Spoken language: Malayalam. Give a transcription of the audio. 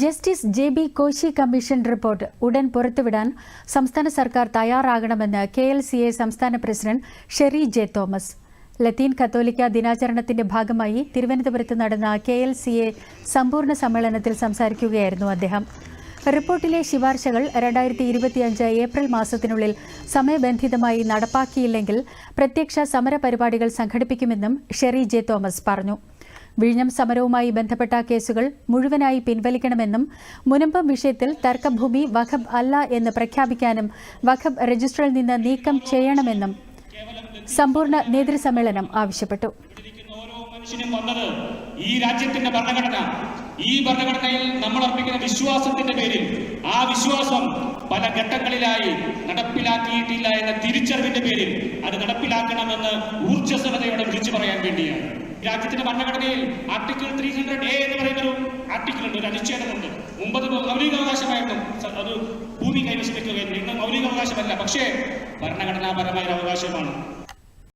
Justice J B Koshy commission report ഉടൻ പുറത്തുവിടാൻ സംസ്ഥാന സർക്കാർ തയ്യാറാകണമെന്ന് കെ എൽ സി എ സംസ്ഥാന പ്രസിഡന്റ് ഷെറി ജെ തോമസ്. ലത്തീൻ കത്തോലിക്ക ദിനാചരണത്തിന്റെ ഭാഗമായി തിരുവനന്തപുരത്ത് നടന്ന കെ എൽ സി എ സമ്പൂർണ സമ്മേളനത്തിൽ സംസാരിക്കുകയായിരുന്നു അദ്ദേഹം. റിപ്പോർട്ടിലെ ശുപാർശകൾ രണ്ടായിരത്തി ഇരുപത്തിയഞ്ച് ഏപ്രിൽ മാസത്തിനുള്ളിൽ സമയബന്ധിതമായി നടപ്പാക്കിയില്ലെങ്കിൽ പ്രത്യക്ഷ സമര പരിപാടികൾ സംഘടിപ്പിക്കുമെന്നും ഷെറി ജെ തോമസ് പറഞ്ഞു. വിഴിഞ്ഞം സമരവുമായി ബന്ധപ്പെട്ട കേസുകൾ മുഴുവനായി പിൻവലിക്കണമെന്നും മുനമ്പം വിഷയത്തിൽ തർക്കഭൂമി വഖബ് അല്ല എന്ന് പ്രഖ്യാപിക്കാനും വഖബ് രജിസ്റ്ററിൽ നിന്ന് നീക്കം ചെയ്യണമെന്നും സമ്പൂർണ നേതൃസമ്മേളനം ആവശ്യപ്പെട്ടു. ഈ രാജ്യത്തിന്റെ ഭരണഘടന. ഈ ഭരണഘടനയിൽ നമ്മൾ അർപ്പിക്കുന്ന വിശ്വാസത്തിന്റെ പേരിൽ ആ വിശ്വാസം പല ഘട്ടങ്ങളിലായി നടപ്പിലാക്കിയിട്ടില്ല എന്ന തിരിച്ചറിവിന്റെ പേരിൽ അത് നടപ്പിലാക്കണമെന്ന് ഊർജസ്വലതയോടെ വിളിച്ചു പറയാൻ വേണ്ടിയാണ്. രാജ്യത്തിന്റെ ഭരണഘടനയിൽ ആർട്ടിക്കിൾ ത്രീ ഹൺഡ്രഡ് എ എന്ന് പറയുന്ന ഒരു ആർട്ടിക്കിൾ ഉണ്ട് ഒരു അനുച്ഛേദമുണ്ട് മുമ്പത് മൗലികാവകാശമായിരുന്നു. അത് ഭൂമി കൈവശം ഇന്ന് മൗലികാവകാശമല്ല പക്ഷേ ഭരണഘടനാപരമായ ഒരു അവകാശമാണ്